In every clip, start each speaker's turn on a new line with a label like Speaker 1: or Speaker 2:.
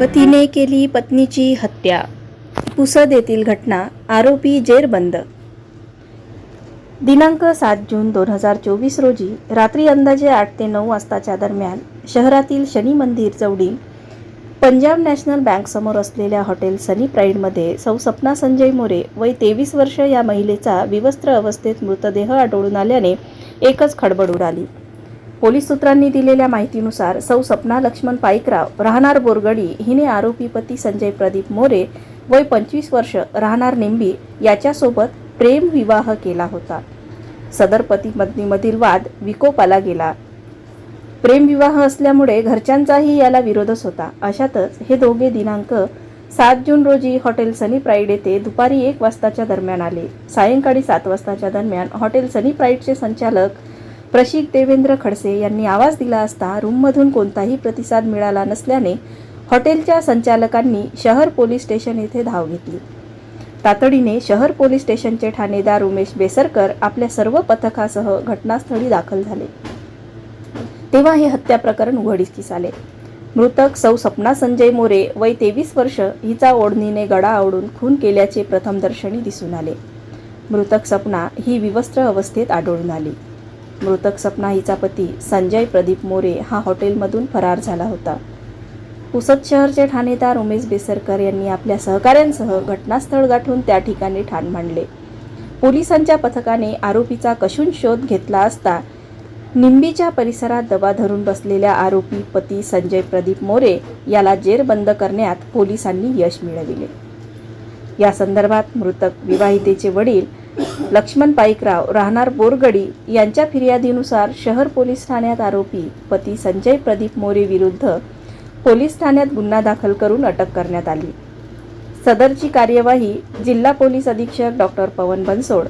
Speaker 1: पतीने केली पत्नीची हत्या. पुसद येथील घटना आरोपी जेरबंद. दिनांक सात जून दोन हजार चोवीस रोजी रात्री अंदाजे आठ ते नऊ वाजताच्या दरम्यान शहरातील शनी मंदिर जवळील पंजाब नॅशनल बँकसमोर असलेल्या हॉटेल सनी प्राईडमध्ये सौ सपना संजय मोरे वय तेवीस वर्ष या महिलेचा विवस्त्र अवस्थेत मृतदेह आढळून आल्याने एकच खडबड उडाली. पोलीस सूत्रांनी दिलेल्या माहितीनुसार सौ सपना लक्ष्मण पाईकराव राहणार बोरगडी हिने आरोपी पती संजय प्रदीप मोरे वय पंचवीस वर्ष राहणार निंबी याच्यासोबत प्रेम विवाह केला होता. सदर पती पत्नीमधील वाद विकोपाला गेला. प्रेमविवाह असल्यामुळे घरच्यांचाही याला विरोधच होता. अशातच हे दोघे दिनांक सात जून रोजी हॉटेल सनी प्राईड येथे दुपारी एक वाजताच्या दरम्यान आले. सायंकाळी सात वाजताच्या दरम्यान हॉटेल सनी प्राईडचे संचालक प्रशिक देवेंद्र खडसे यांनी आवाज दिला असता रूममधून कोणताही प्रतिसाद मिळाला नसल्याने हॉटेलच्या संचालकांनी शहर पोलीस स्टेशन येथे धाव घेतली. तातडीने शहर पोलीस स्टेशनचे ठाणेदार उमेश बेसरकर आपल्या सर्व पथकासह घटनास्थळी दाखल झाले. तेव्हा हे हत्या प्रकरण उघडकीस आले. मृतक सौ सपना संजय मोरे वय तेवीस वर्ष हिचा ओढणीने गडा आवडून खून केल्याचे प्रथमदर्शनी दिसून आले. मृतक सपना ही विवस्त्र अवस्थेत आढळून आली. मृतक सपना हिचा पती संजय प्रदीप मोरे हा हॉटेलमधून फरार झाला होता. पुसद शहरचे ठाणेदार उमेश बेसरकर यांनी आपल्या सहकाऱ्यांसह घटनास्थळ गाठून त्या ठिकाणी ठाण मांडले. पोलिसांच्या पथकाने आरोपीचा कशून शोध घेतला असता निंबीच्या परिसरात दबा धरून बसलेल्या आरोपी पती संजय प्रदीप मोरे याला जेरबंद करण्यात पोलिसांनी यश मिळविले. या संदर्भात मृतक विवाहितेचे वडील लक्ष्मण पाईकराव राहणार बोरगडी यांच्या फिर्यादीनुसार शहर पोलीस ठाण्यात आरोपी पती संजय प्रदीप मोरे विरुद्ध पोलीस ठाण्यात गुन्हा दाखल करून अटक करण्यात आली. सदरची कार्यवाही जिल्हा पोलीस अधीक्षक डॉक्टर पवन बनसोड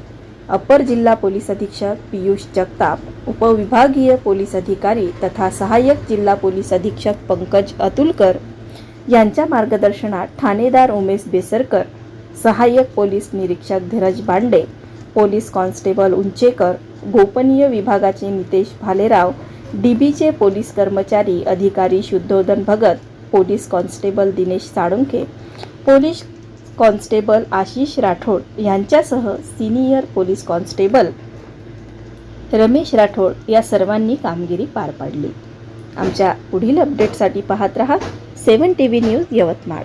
Speaker 1: अपर जिल्हा पोलीस अधीक्षक पियुष जगताप उपविभागीय पोलीस अधिकारी तथा सहाय्यक जिल्हा पोलीस अधीक्षक पंकज अतुलकर यांच्या मार्गदर्शनात ठाणेदार उमेश बेसरकर सहाय्यक पोलीस निरीक्षक धीरज बांडे पोलीस कॉन्स्टेबल उंचेकर गोपनीय विभागाचे नितेश भालेराव डीबीचे पोलीस कर्मचारी अधिकारी Shuddhodhan Bhagat police constable Dinesh Salunkhe police constable Ashish Rathod यांच्यासह senior police constable Ramesh Rathod या सर्वांनी कामगिरी पार पाडली. आमच्या पुढील अपडेटसाठी पाहत रहा seven T V news Yavatmal.